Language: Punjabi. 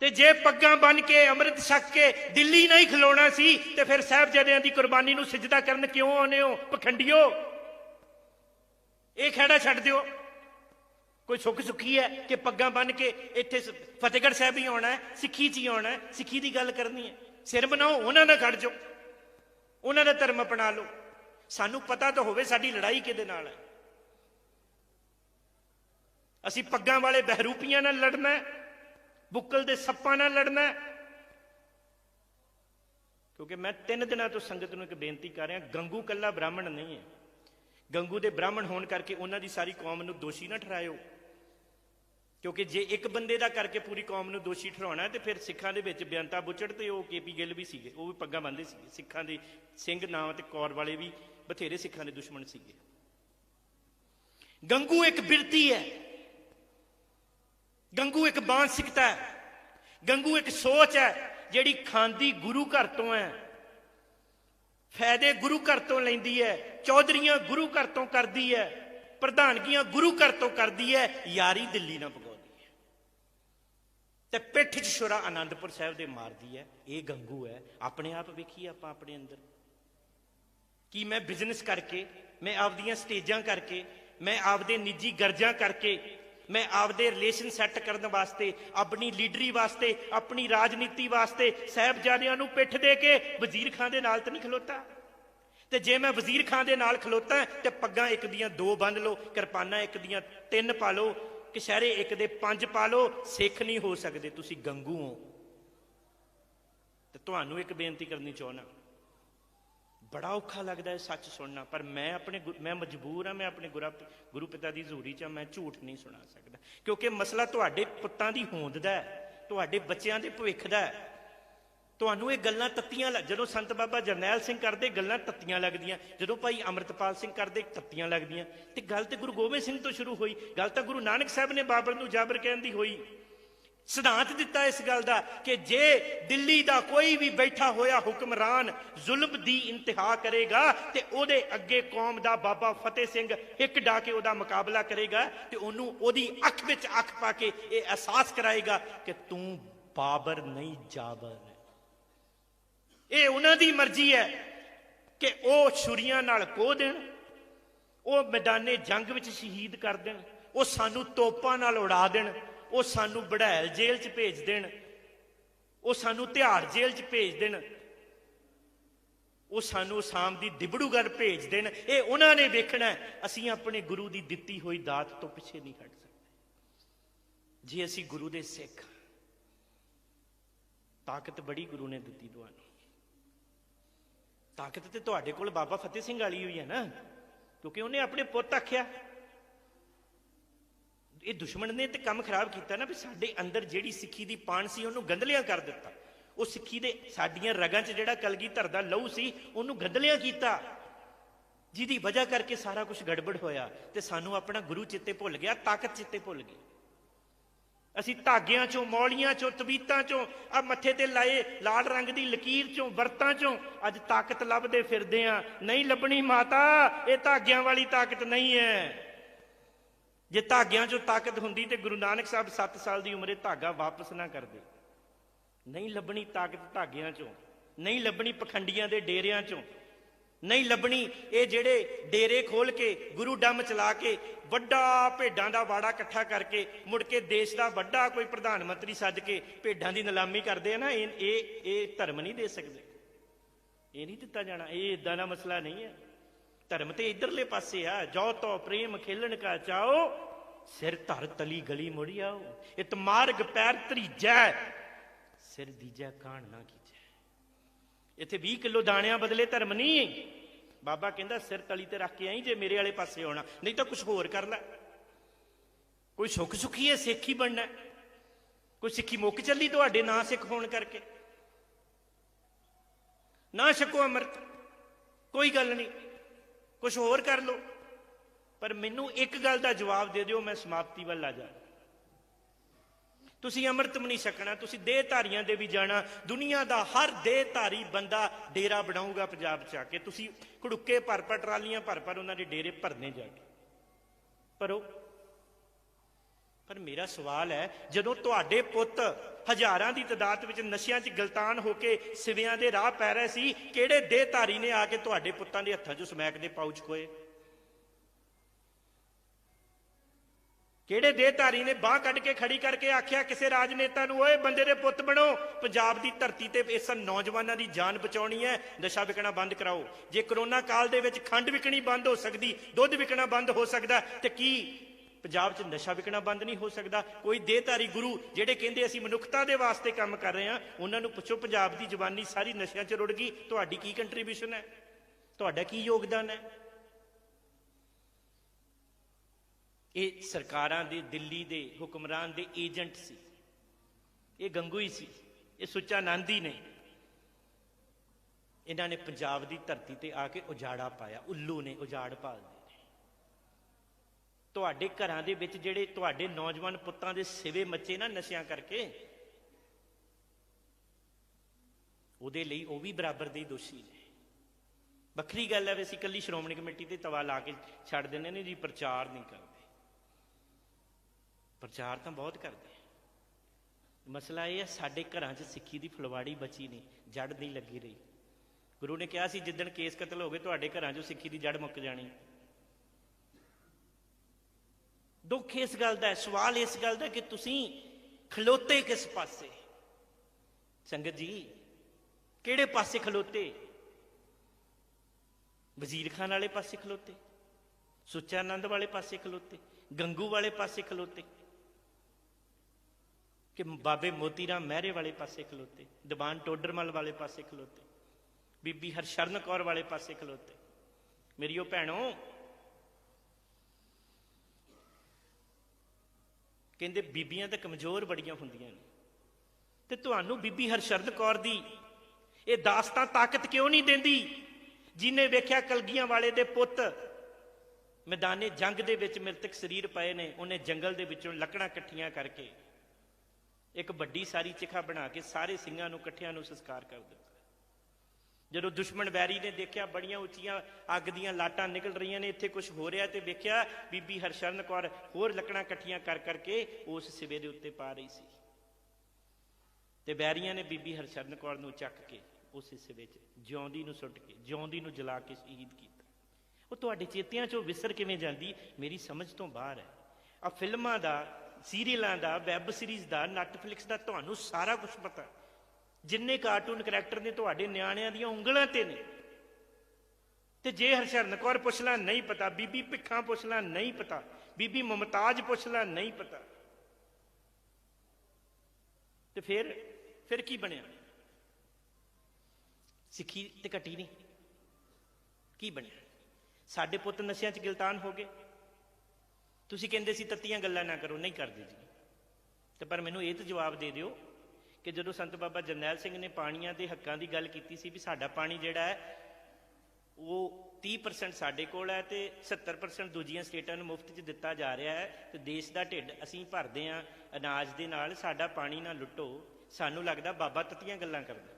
ਤੇ ਜੇ ਪੱਗਾਂ ਬੰਨ ਕੇ, ਅੰਮ੍ਰਿਤ ਛਕ ਕੇ ਦਿੱਲੀ ਨਹੀਂ ਖਲੋਣਾ ਸੀ, ਤੇ ਫਿਰ ਸਾਹਿਬਜ਼ਾਦਿਆਂ ਦੀ ਕੁਰਬਾਨੀ ਨੂੰ ਸਿਜਦਾ ਕਰਨ ਕਿਉਂ ਆਉਂਦੇ ਹੋ? ਪਖੰਡੀਓ, ਇਹ ਖੜਾ ਛੱਡ ਦਿਓ। ਕੋਈ ਸੁੱਖ ਸੁੱਖੀ ਹੈ ਕਿ ਪੱਗਾਂ ਬੰਨ ਕੇ ਇੱਥੇ ਫਤਿਹਗੜ੍ਹ ਸਾਹਿਬ ਹੀ ਆਉਣਾ ਹੈ, ਸਿੱਖੀ 'ਚ ਹੀ ਆਉਣਾ ਹੈ, ਸਿੱਖੀ ਦੀ ਗੱਲ ਕਰਨੀ ਹੈ। ਸਿਰ ਬਣਾਓ, ਉਹਨਾਂ ਨਾਲ ਖੜ ਜਾਓ। ਉਹਨਾਂ ਦਾ ਧਰਮ ਅਪਣਾ ਲਓ। ਸਾਨੂੰ ਪਤਾ ਤਾਂ ਹੋਵੇ ਸਾਡੀ ਲੜਾਈ ਕਿਹਦੇ ਨਾਲ ਹੈ। ਅਸੀਂ ਪੱਗਾਂ ਵਾਲੇ ਬਹਿਰੂਪੀਆਂ ਨਾਲ ਲੜਨਾ ਹੈ। ਬੁੱਕਲ ਦੇ ਸੱਪਾਂ ਨਾਲ ਲੜਨਾ ਕਿਉਂਕਿ ਮੈਂ ਤਿੰਨ ਦਿਨਾਂ ਤੋਂ ਸੰਗਤ ਨੂੰ ਇੱਕ ਬੇਨਤੀ ਕਰ ਰਿਹਾ, ਗੰਗੂ ਕੱਲਾ ਬ੍ਰਾਹਮਣ ਨਹੀਂ ਹੈ। ਗੰਗੂ ਦੇ ਬ੍ਰਾਹਮਣ ਹੋਣ ਕਰਕੇ ਉਹਨਾਂ ਦੀ ਸਾਰੀ ਕੌਮ ਨੂੰ ਦੋਸ਼ੀ ਨਾ ਠਹਿਰਾਇਓ। ਕਿਉਂਕਿ ਜੇ ਇੱਕ ਬੰਦੇ ਦਾ ਕਰਕੇ ਪੂਰੀ ਕੌਮ ਨੂੰ ਦੋਸ਼ੀ ਠਹਿਰਾਉਣਾ ਤੇ ਫਿਰ ਸਿੱਖਾਂ ਦੇ ਵਿੱਚ ਬਿਆੰਤਾ ਬੁੱਚੜ ਤੇ ਉਹ ਕੇਪੀ ਗਿੱਲ ਵੀ ਸੀਗੇ, ਉਹ ਵੀ ਪੱਗਾਂ ਬੰਨਦੇ ਸੀਗੇ। ਸਿੱਖਾਂ ਦੇ ਸਿੰਘ ਨਾਮ ਤੇ ਕੌਰ ਵਾਲੇ ਵੀ ਬਥੇਰੇ ਸਿੱਖਾਂ ਦੇ ਦੁਸ਼ਮਣ ਸੀਗੇ। ਗੰਗੂ ਇੱਕ ਬਿਰਤੀ ਹੈ। ਗੰਗੂ ਇੱਕ ਮਾਨਸਿਕਤਾ ਹੈ। ਗੰਗੂ ਇੱਕ ਸੋਚ ਹੈ, ਜਿਹੜੀ ਖਾਂਦੀ ਗੁਰੂ ਘਰ ਤੋਂ ਹੈ। ਫਾਇਦੇ ਗੁਰੂ ਘਰ ਤੋਂ ਲੈਂਦੀ ਹੈ, ਚੌਧਰੀਆਂ ਗੁਰੂ ਘਰ ਤੋਂ ਕਰਦੀ ਹੈ, ਪ੍ਰਧਾਨਗੀਆਂ ਗੁਰੂ ਘਰ ਤੋਂ ਕਰਦੀ ਹੈ, ਯਾਰੀ ਦਿੱਲੀ ਨਾਲ ਪਗਾਉਂਦੀ ਹੈ। ਤੇ ਪਿੱਠ 'ਚ ਸ਼ੁਰਾ ਆਨੰਦਪੁਰ ਸਾਹਿਬ ਦੇ ਮਾਰਦੀ ਹੈ, ਇਹ ਗੰਗੂ ਹੈ। ਆਪਣੇ ਆਪ ਵੇਖੀ ਆਪਾਂ ਆਪਣੇ ਅੰਦਰ। ਕੀ ਮੈਂ ਬਿਜ਼ਨਸ ਕਰਕੇ, ਮੈਂ ਆਪਦੀਆਂ ਸਟੇਜਾਂ ਕਰਕੇ, ਮੈਂ ਆਪਦੇ ਨਿੱਜੀ ਗਰਜਾਂ ਕਰਕੇ ਮੈਂ ਆਪਦੇ ਰਿਲੇਸ਼ਨ ਸੈੱਟ ਕਰਨ ਵਾਸਤੇ, ਆਪਣੀ ਲੀਡਰੀ ਵਾਸਤੇ, ਆਪਣੀ ਰਾਜਨੀਤੀ ਵਾਸਤੇ ਸਾਹਿਬਜ਼ਾਦਿਆਂ ਨੂੰ ਪਿੱਠ ਦੇ ਕੇ ਵਜ਼ੀਰ ਖਾਨ ਦੇ ਨਾਲ ਤਾਂ ਨਹੀਂ ਖਲੋਤਾ। ਤੇ ਜੇ ਮੈਂ ਵਜ਼ੀਰ ਖਾਨ ਦੇ ਨਾਲ ਖਲੋਤਾ, ਤੇ ਪੱਗਾਂ ਇੱਕ ਦੀਆਂ ਦੋ ਬੰਨ ਲਓ, ਕਿਰਪਾਨਾਂ ਇੱਕ ਦੀਆਂ ਤਿੰਨ ਪਾ ਲਓ, ਕਸ਼ਹਿਰੇ ਇੱਕ ਦੇ ਪੰਜ ਪਾ ਲਓ, ਸਿੱਖ ਨਹੀਂ ਹੋ ਸਕਦੇ, ਤੁਸੀਂ ਗੰਗੂ ਹੋ। ਤੇ ਤੁਹਾਨੂੰ ਇੱਕ ਬੇਨਤੀ ਕਰਨੀ ਚਾਹੁੰਦਾ। ਬੜਾ ਔਖਾ ਲੱਗਦਾ ਹੈ ਸੱਚ ਸੁਣਨਾ ਪਰ ਮੈਂ ਆਪਣੇ ਗੁ- ਮੈਂ ਮਜਬੂਰ ਹਾਂ ਮੈਂ ਆਪਣੇ ਗੁਰਾ ਗੁਰੂ ਪਿਤਾ ਦੀ ਹਜ਼ੂਰੀ 'ਚ ਹਾਂ, ਮੈਂ ਝੂਠ ਨਹੀਂ ਸੁਣਾ ਸਕਦਾ। ਕਿਉਂਕਿ ਮਸਲਾ ਤੁਹਾਡੇ ਪੁੱਤਾਂ ਦੀ ਹੋਂਦ ਦਾ ਹੈ ਤੁਹਾਡੇ ਬੱਚਿਆਂ ਦੇ ਭਵਿੱਖ ਦਾ ਹੈ। ਤੁਹਾਨੂੰ ਇਹ ਗੱਲਾਂ ਤੱਤੀਆਂ ਲੱਗ- ਜਦੋਂ ਸੰਤ ਬਾਬਾ ਜਰਨੈਲ ਸਿੰਘ ਕਰਦੇ ਗੱਲਾਂ ਤੱਤੀਆਂ ਲੱਗਦੀਆਂ। ਜਦੋਂ ਭਾਈ ਅਮਰਤਪਾਲ ਸਿੰਘ ਕਰਦੇ ਤੱਤੀਆਂ ਲੱਗਦੀਆਂ। ਤੇ ਗੱਲ ਤੇ ਗੁਰੂ ਗੋਬਿੰਦ ਸਿੰਘ ਤੋਂ ਸ਼ੁਰੂ ਹੋਈ। ਗੱਲ ਤਾਂ ਗੁਰੂ ਨਾਨਕ ਸਾਹਿਬ ਨੇ ਬਾਬਰ ਨੂੰ ਜਾਬਰ ਕਹਿਣ ਦੀ ਹੋਈ। ਸਿਧਾਂਤ ਦਿੱਤਾ ਇਸ ਗੱਲ ਦਾ ਕਿ ਜੇ ਦਿੱਲੀ ਦਾ ਕੋਈ ਵੀ ਬੈਠਾ ਹੋਇਆ ਹੁਕਮਰਾਨ ਜ਼ੁਲਮ ਦੀ ਇੰਤਹਾ ਕਰੇਗਾ ਤੇ ਉਹਦੇ ਅੱਗੇ ਕੌਮ ਦਾ ਬਾਬਾ ਫਤਿਹ ਸਿੰਘ ਇੱਕ ਡਾ ਕੇ ਉਹਦਾ ਮੁਕਾਬਲਾ ਕਰੇਗਾ ਤੇ ਉਹਨੂੰ ਉਹਦੀ ਅੱਖ ਵਿੱਚ ਅੱਖ ਪਾ ਕੇ ਇਹ ਅਹਿਸਾਸ ਕਰਾਏਗਾ ਕਿ ਤੂੰ ਬਾਬਰ ਨਹੀਂ ਜਾਬਰ। ਇਹ ਉਹਨਾਂ ਦੀ ਮਰਜ਼ੀ ਹੈ ਕਿ ਉਹ ਛੁਰੀਆਂ ਨਾਲ ਕੋਹ ਦੇਣ, ਉਹ ਮੈਦਾਨੇ ਜੰਗ ਵਿੱਚ ਸ਼ਹੀਦ ਕਰ ਦੇਣ, ਉਹ ਸਾਨੂੰ ਤੋਪਾਂ ਨਾਲ ਉਡਾ ਦੇਣ ਉਹ ਸਾਨੂੰ ਬੜੈਲ ਜੇਲ੍ਹ 'ਚ ਭੇਜ ਦੇਣ। ਉਹ ਸਾਨੂੰ ਤਿਹਾੜ ਜੇਲ੍ਹ 'ਚ ਭੇਜ ਦੇਣ। ਉਹ ਸਾਨੂੰ ਸ਼ਾਮ ਦੀ ਦਿਬੜੂਗੜ ਭੇਜ ਦੇਣ। ਇਹ ਉਹਨਾਂ ਨੇ ਵੇਖਣਾ। ਅਸੀਂ ਆਪਣੇ ਗੁਰੂ ਦੀ ਦਿੱਤੀ ਹੋਈ ਦਾਤ ਤੋਂ ਪਿੱਛੇ ਨਹੀਂ ਹਟ ਸਕਦੇ। ਜੇ ਅਸੀਂ ਗੁਰੂ ਦੇ ਸਿੱਖ ਹਾਂ। ਤਾਕਤ ਬੜੀ ਗੁਰੂ ਨੇ ਦਿੱਤੀ ਤੁਹਾਨੂੰ। ਤਾਕਤ ਤੇ ਤੁਹਾਡੇ ਕੋਲ ਬਾਬਾ ਫਤਿਹ ਸਿੰਘ ਵਾਲੀ ਹੋਈ ਹੈ ਨਾ। ਕਿਉਂਕਿ ਉਹਨੇ ਆਪਣੇ ਪੁੱਤ ਆਖਿਆ ਇਹ ਦੁਸ਼ਮਣ ਨੇ ਤੇ ਕੰਮ ਖਰਾਬ ਕੀਤਾ ਨਾ ਵੀ ਸਾਡੇ ਅੰਦਰ ਜਿਹੜੀ ਸਿੱਖੀ ਦੀ ਪਾਣ ਸੀ ਉਹਨੂੰ ਗੰਦਲਿਆਂ ਕਰ ਦਿੱਤਾ। ਉਹ ਸਿੱਖੀ ਦੇ ਸਾਡੀਆਂ ਰਗਾਂ 'ਚ ਜਿਹੜਾ ਕਲਗੀਧਰ ਦਾ ਲਹੂ ਸੀ, ਉਹਨੂੰ ਗੰਦਲਿਆਂ ਕੀਤਾ। ਜਿਹਦੀ ਵਜ੍ਹਾ ਕਰਕੇ ਸਾਰਾ ਕੁਝ ਗੜਬੜ ਹੋਇਆ ਤੇ ਸਾਨੂੰ ਆਪਣਾ ਗੁਰੂ ਚਿੱਤੇ ਭੁੱਲ ਗਿਆ, ਤਾਕਤ ਚਿੱਤੇ ਭੁੱਲ ਗਈ। ਅਸੀਂ ਧਾਗਿਆਂ ਚੋਂ, ਮੌਲੀਆਂ ਚੋਂ, ਤਵੀਤਾਂ ਚੋਂ ਆ ਮੱਥੇ ਤੇ ਲਾਏ ਲਾਲ ਰੰਗ ਦੀ ਲਕੀਰ ਚੋਂ, ਵਰਤਾਂ ਚੋਂ ਅੱਜ ਤਾਕਤ ਲੱਭਦੇ ਫਿਰਦੇ ਆ। ਨਹੀਂ ਲੱਭਣੀ ਮਾਤਾ, ਇਹ ਧਾਗਿਆਂ ਵਾਲੀ ਤਾਕਤ ਨਹੀਂ ਹੈ। ਜੇ ਧਾਗਿਆਂ ਚੋਂ ਤਾਕਤ ਹੁੰਦੀ ਤੇ ਗੁਰੂ ਨਾਨਕ ਸਾਹਿਬ 7 ਸਾਲ ਦੀ ਉਮਰੇ ਧਾਗਾ ਵਾਪਸ ਨਾ ਕਰਦੇ। ਨਹੀਂ ਲੱਭਣੀ ਤਾਕਤ ਧਾਗਿਆਂ ਚੋਂ, ਨਹੀਂ ਲੱਭਣੀ ਪਖੰਡੀਆਂ ਦੇ ਡੇਰਿਆਂ ਚੋਂ, ਨਹੀਂ ਲੱਭਣੀ ਇਹ ਜਿਹੜੇ ਡੇਰੇ ਖੋਲ ਕੇ, ਗੁਰੂ ਡੰਮ ਚਲਾ ਕੇ, ਵੱਡਾ ਭੇਡਾਂ ਦਾ ਵਾੜਾ ਇਕੱਠਾ ਕਰਕੇ, ਮੁੜ ਕੇ ਦੇਸ਼ ਦਾ ਵੱਡਾ ਕੋਈ ਪ੍ਰਧਾਨ ਮੰਤਰੀ ਸੱਦ ਕੇ ਭੇਡਾਂ ਦੀ ਨਿਲਾਮੀ ਕਰਦੇ ਆ ਨਾ, ਇਹ ਇਹ ਇਹ ਧਰਮ ਨਹੀਂ ਦੇ ਸਕਦੇ। ਇਹ ਨਹੀਂ ਦਿੱਤਾ ਜਾਣਾ, ਇਹ ਇਦਾਂ ਦਾ ਮਸਲਾ ਨਹੀਂ ਹੈ। ਧਰਮ ਤੇ ਇਧਰਲੇ ਪਾਸੇ ਆ। ਜੋ ਤੋ ਪ੍ਰੇਮ ਖੇਲਣ ਕਾ ਚਾਓ, ਸਿਰ ਧਰ ਤਲੀ ਗਲੀ ਮੁੜੀ ਆਓ। ਇਤ ਮਾਰਗ ਪੈਰ ਤਰੀਜੈ ਸਿਰ ਦੀਜੈ ਕਾਣ ਨਾ ਕੀਜੈ। ਇੱਥੇ 20 ਕਿਲੋ ਦਾਣਿਆਂ ਬਦਲੇ ਧਰਮ ਨਹੀਂ ਬਾਬਾ ਕਹਿੰਦਾ ਸਿਰ ਤਲੀ ਤੇ ਰੱਖ ਕੇ ਆਈ ਜੇ ਮੇਰੇ ਵਾਲੇ ਪਾਸੇ ਆਉਣਾ। ਨਹੀਂ ਤਾਂ ਕੁਝ ਹੋਰ ਕਰ ਲੈ। ਕੋਈ ਸੁੱਖ ਸੁਖੀ ਹੈ ਸਿੱਖ ਹੀ ਬਣਨਾ। ਕੋਈ ਸਿੱਖੀ ਮੁੱਕ ਚੱਲੀ ਤੁਹਾਡੇ ਨਾਂ ਸਿੱਖ ਹੋਣ ਕਰਕੇ। ਨਾ ਛਕੋ ਅੰਮ੍ਰਿਤ। ਕੋਈ ਗੱਲ ਨਹੀਂ ਕੁਝ ਹੋਰ ਕਰ ਲਓ। ਪਰ ਮੈਨੂੰ ਇੱਕ ਗੱਲ ਦਾ ਜਵਾਬ ਦੇ ਦਿਓ, ਮੈਂ ਸਮਾਪਤੀ ਵੱਲ ਆ ਜਾ ਤੁਸੀਂ ਅੰਮ੍ਰਿਤ ਵੀ ਨਹੀਂ ਛਕਣਾ, ਤੁਸੀਂ ਦੇਹ ਧਾਰੀਆਂ ਦੇ ਵੀ ਜਾਣਾ, ਦੁਨੀਆ ਦਾ ਹਰ ਦੇਹ ਧਾਰੀ ਬੰਦਾ ਡੇਰਾ ਬਣਾਊਗਾ ਪੰਜਾਬ ਚ ਆ ਕੇ। ਤੁਸੀਂ ਘੜੁੱਕੇ ਭਰ ਭਰ ਟਰਾਲੀਆਂ ਭਰ ਭਰ ਉਹਨਾਂ ਦੇ ਡੇਰੇ ਭਰਨੇ ਜਾ ਕੇ। ਭਰੋ ਪਰ ਮੇਰਾ ਸਵਾਲ ਹੈ, ਜਦੋਂ ਤੁਹਾਡੇ ਪੁੱਤ ਹਜ਼ਾਰਾਂ ਦੀ ਤਦਾਦ ਵਿੱਚ ਨਸ਼ਿਆਂ 'ਚ ਗਲਤਾਨ ਹੋ ਕੇ ਸਿਵਿਆਂ ਦੇ ਰਾਹ ਪੈ ਰਹੇ ਸੀ, ਕਿਹੜੇ ਦੇਹਧਾਰੀ ਨੇ ਆ ਕੇ ਤੁਹਾਡੇ ਪੁੱਤਾਂ ਦੇ ਹੱਥਾਂ 'ਚੋਂ ਸਮੈਕ ਦੇ ਪਾਉਚ ਖੋਏ? ਕਿਹੜੇ ਦੇਹਧਾਰੀ ਨੇ ਬਾਹ ਕੱਢ ਕੇ ਖੜੀ ਕਰਕੇ ਆਖਿਆ, ਕਿਸੇ ਰਾਜਨੇਤਾ ਨੂੰ, ਓਏ ਬੰਦੇ ਦੇ ਪੁੱਤ ਬਣੋ। ਪੰਜਾਬ ਦੀ ਧਰਤੀ ਤੇ ਇਸ ਨੌਜਵਾਨਾਂ ਦੀ ਜਾਨ ਬਚਾਉਣੀ ਹੈ। ਨਸ਼ਾ ਵਿਕਣਾ ਬੰਦ ਕਰਾਓ। ਜੇ ਕਰੋਨਾ ਕਾਲ ਦੇ ਵਿੱਚ ਖੰਡ ਵਿਕਣੀ ਬੰਦ ਹੋ ਸਕਦੀ, ਦੁੱਧ ਵਿਕਣਾ ਬੰਦ ਹੋ ਸਕਦਾ, ਤੇ ਕੀ ਪੰਜਾਬ 'ਚ ਨਸ਼ਾ ਵਿਕਣਾ ਬੰਦ ਨਹੀਂ ਹੋ ਸਕਦਾ। ਕੋਈ ਦੇਹਧਾਰੀ ਗੁਰੂ ਜਿਹੜੇ ਕਹਿੰਦੇ ਅਸੀਂ ਮਨੁੱਖਤਾ ਦੇ ਵਾਸਤੇ ਕੰਮ ਕਰ ਰਹੇ ਹਾਂ, ਉਹਨਾਂ ਨੂੰ ਪੁੱਛੋ, ਪੰਜਾਬ ਦੀ ਜਵਾਨੀ ਸਾਰੀ ਨਸ਼ਿਆਂ 'ਚ ਰੁੜ ਗਈ, ਤੁਹਾਡੀ ਕੀ ਕੰਟਰੀਬਿਊਸ਼ਨ ਹੈ? ਤੁਹਾਡਾ ਕੀ ਯੋਗਦਾਨ ਹੈ? ਇਹ ਸਰਕਾਰਾਂ ਦੇ, ਦਿੱਲੀ ਦੇ ਹੁਕਮਰਾਨ ਦੇ ਏਜੰਟ ਸੀ। ਇਹ ਗੰਗੂਈ ਸੀ। ਇਹ ਸੁੱਚਾ ਨਾਂਦੀ ਨੇ ਇਹਨਾਂ ਨੇ ਪੰਜਾਬ ਦੀ ਧਰਤੀ ਤੇ ਆ ਕੇ ਉਜਾੜਾ ਪਾਇਆ, ਉੱਲੂ ਨੇ ਉਜਾੜ ਪਾਲਦੇ ਨੇ ਤੁਹਾਡੇ ਘਰਾਂ ਦੇ ਵਿੱਚ ਜਿਹੜੇ ਤੁਹਾਡੇ ਨੌਜਵਾਨ ਪੁੱਤਾਂ ਦੇ ਸਿਵੇ ਮੱਚੇ ਨਾ ਨਸ਼ਿਆਂ ਕਰਕੇ, ਉਹਦੇ ਲਈ ਉਹ ਵੀ ਬਰਾਬਰ ਦੇ ਦੋਸ਼ੀ ਨੇ। ਵੱਖਰੀ ਗੱਲ ਹੈ ਵੀ ਅਸੀਂ ਕੱਲੀ ਸ਼੍ਰੋਮਣੀ ਕਮੇਟੀ ਤੇ ਤਵਾ ਲਾ ਕੇ ਛੱਡ ਦਿੰਦੇ ਨੇ ਜੀ, ਪ੍ਰਚਾਰ ਨਹੀਂ ਕਰਦੇ। ਪ੍ਰਚਾਰ ਤਾਂ ਬਹੁਤ ਕਰਦੇ ਮਸਲਾ ਇਹ ਹੈ, ਸਾਡੇ ਘਰਾਂ 'ਚ ਸਿੱਖੀ ਦੀ ਫੁਲਵਾੜੀ ਬਚੀ ਨਹੀਂ ਜੜ ਨਹੀਂ ਲੱਗੀ ਰਹੀ। ਗੁਰੂ ਨੇ ਕਿਹਾ ਸੀ, ਜਿੱਦਣ ਕੇਸ ਕਤਲ ਹੋ ਗਏ, ਤੁਹਾਡੇ ਘਰਾਂ 'ਚੋਂ ਸਿੱਖੀ ਦੀ ਜੜ ਮੁੱਕ ਜਾਣੀ। ਦੁੱਖ ਇਸ ਗੱਲ ਦਾ ਸਵਾਲ ਇਸ ਗੱਲ ਦਾ ਕਿ ਤੁਸੀਂ ਖਲੋਤੇ ਕਿਸ ਪਾਸੇ? ਸੰਗਤ ਜੀ, ਕਿਹੜੇ ਪਾਸੇ ਖਲੋਤੇ? ਵਜ਼ੀਰ ਖਾਨ ਵਾਲੇ ਪਾਸੇ ਖਲੋਤੇ, ਸੁੱਚਾ ਆਨੰਦ ਵਾਲੇ ਪਾਸੇ ਖਲੋਤੇ, ਗੰਗੂ ਵਾਲੇ ਪਾਸੇ ਖਲੋਤੇ, ਕਿ ਬਾਬੇ ਮੋਤੀ ਰਾਮ ਮਹਿਰੇ ਵਾਲੇ ਪਾਸੇ ਖਲੋਤੇ, ਦੀਵਾਨ ਟੋਡਰਮਲ ਵਾਲੇ ਪਾਸੇ ਖਲੋਤੇ, ਬੀਬੀ ਹਰਸ਼ਰਨ ਕੌਰ ਵਾਲੇ ਪਾਸੇ ਖਲੋਤੇ। ਮੇਰੀਓ ਭੈਣੋ ਕਹਿੰਦੇ ਬੀਬੀਆਂ ਤਾਂ ਕਮਜ਼ੋਰ ਬੜੀਆਂ ਹੁੰਦੀਆਂ ਨੇ। ਤੇ ਤੁਹਾਨੂੰ ਬੀਬੀ ਹਰਸ਼ਰਦ ਕੌਰ ਦੀ ਇਹ ਦਾਸਤਾਂ ਤਾਕਤ ਕਿਉਂ ਨਹੀਂ ਦਿੰਦੀ? ਜਿਨੇ ਵੇਖਿਆ ਕਲਗੀਆਂ ਵਾਲੇ ਦੇ ਪੁੱਤ ਮੈਦਾਨੇ ਜੰਗ ਦੇ ਵਿੱਚ ਮ੍ਰਿਤਕ ਸਰੀਰ ਪਏ ਨੇ, ਉਹਨੇ ਜੰਗਲ ਦੇ ਵਿੱਚੋਂ ਲੱਕੜਾਂ ਇਕੱਠੀਆਂ ਕਰਕੇ ਇੱਕ ਵੱਡੀ ਸਾਰੀ ਚਿਖਾ ਬਣਾ ਕੇ ਸਾਰੇ ਸਿੰਘਾਂ ਨੂੰ, ਇਕੱਠਿਆਂ ਨੂੰ ਸੰਸਕਾਰ ਕਰ ਦਿੱਤਾ। ਜਦੋਂ ਦੁਸ਼ਮਣ ਵੈਰੀ ਨੇ ਦੇਖਿਆ ਬੜੀਆਂ ਉੱਚੀਆਂ ਅੱਗ ਦੀਆਂ ਲਾਟਾਂ ਨਿਕਲ ਰਹੀਆਂ ਨੇ, ਇੱਥੇ ਕੁਝ ਹੋ ਰਿਹਾ ਤੇ ਵੇਖਿਆ ਬੀਬੀ ਹਰਸ਼ਰਨ ਕੌਰ ਹੋਰ ਲੱਕੜਾਂ ਇਕੱਠੀਆਂ ਕਰ ਕਰਕੇ ਉਸ ਸਿਵੇ ਦੇ ਉੱਤੇ ਪਾ ਰਹੀ ਸੀ। ਤੇ ਵੈਰੀਆਂ ਨੇ ਬੀਬੀ ਹਰਸ਼ਰਨ ਕੌਰ ਨੂੰ ਚੱਕ ਕੇ ਉਸ ਸਿਵੇ ਚ ਜਿਉਂਦੀ ਨੂੰ ਸੁੱਟ ਕੇ, ਜਿਉਂਦੀ ਨੂੰ ਜਲਾ ਕੇ ਸ਼ਹੀਦ ਕੀਤਾ। ਉਹ ਤੁਹਾਡੇ ਚੇਤਿਆਂ ਚੋਂ ਵਿਸਰ ਕਿਵੇਂ ਜਾਂਦੀ? ਮੇਰੀ ਸਮਝ ਤੋਂ ਬਾਹਰ ਹੈ। ਆ ਫਿਲਮਾਂ ਦਾ, ਸੀਰੀਅਲਾਂ ਦਾ, ਵੈਬ ਸੀਰੀਜ਼ ਦਾ, ਨੈਟਫਲਿਕਸ ਦਾ ਤੁਹਾਨੂੰ ਸਾਰਾ ਕੁਝ ਪਤਾ। ਹੈ। ਜਿੰਨੇ ਕਾਰਟੂਨ ਕਰੈਕਟਰ ਨੇ ਤੁਹਾਡੇ ਨਿਆਣਿਆਂ ਦੀਆਂ ਉਂਗਲਾਂ ਤੇ ਨੇ। ਤੇ ਜੇ ਹਰਸ਼ਰਨ ਕੌਰ ਪੁੱਛ ਲਾਂ, ਨਹੀਂ ਪਤਾ। ਬੀਬੀ ਭਿੱਖਾਂ ਪੁੱਛ ਲਾਂ, ਨਹੀਂ ਪਤਾ। ਬੀਬੀ ਮੁਮਤਾਜ ਪੁੱਛ ਲਾਂ, ਨਹੀਂ ਪਤਾ। ਤੇ ਫਿਰ ਫਿਰ ਕੀ ਬਣਿਆ? ਸਿੱਖੀ ਤੇ ਘਟੀ ਨਹੀਂ। ਕੀ ਬਣਿਆ? ਸਾਡੇ ਪੁੱਤ ਨਸ਼ਿਆਂ 'ਚ ਗਿਲਤਾਨ ਹੋ ਗਏ। ਤੁਸੀਂ ਕਹਿੰਦੇ ਸੀ ਤੱਤੀਆਂ ਗੱਲਾਂ ਨਾ ਕਰੋ, ਨਹੀਂ ਕਰਦੇ ਜੀ। ਤੇ ਪਰ ਮੈਨੂੰ ਇਹ ਤਾਂ ਜਵਾਬ ਦੇ ਦਿਓ ਕਿ ਜਦੋਂ ਸੰਤ ਬਾਬਾ ਜਰਨੈਲ ਸਿੰਘ ਨੇ ਪਾਣੀਆਂ ਦੇ ਹੱਕਾਂ ਦੀ ਗੱਲ ਕੀਤੀ ਸੀ ਵੀ ਸਾਡਾ ਪਾਣੀ ਜਿਹੜਾ ਹੈ, ਉਹ 30% ਸਾਡੇ ਕੋਲ ਹੈ ਤੇ 70% ਦੂਜੀਆਂ ਸਟੇਟਾਂ ਨੂੰ ਮੁਫਤ 'ਚ ਦਿੱਤਾ ਜਾ ਰਿਹਾ ਹੈ ਤੇ ਦੇਸ਼ ਦਾ ਢਿੱਡ ਅਸੀਂ ਭਰਦੇ ਆਂ ਅਨਾਜ ਦੇ ਨਾਲ, ਸਾਡਾ ਪਾਣੀ ਨਾ ਲੁੱਟੋ, ਸਾਨੂੰ ਲੱਗਦਾ ਬਾਬਾ ਤੱਤੀਆਂ ਗੱਲਾਂ ਕਰਦਾ।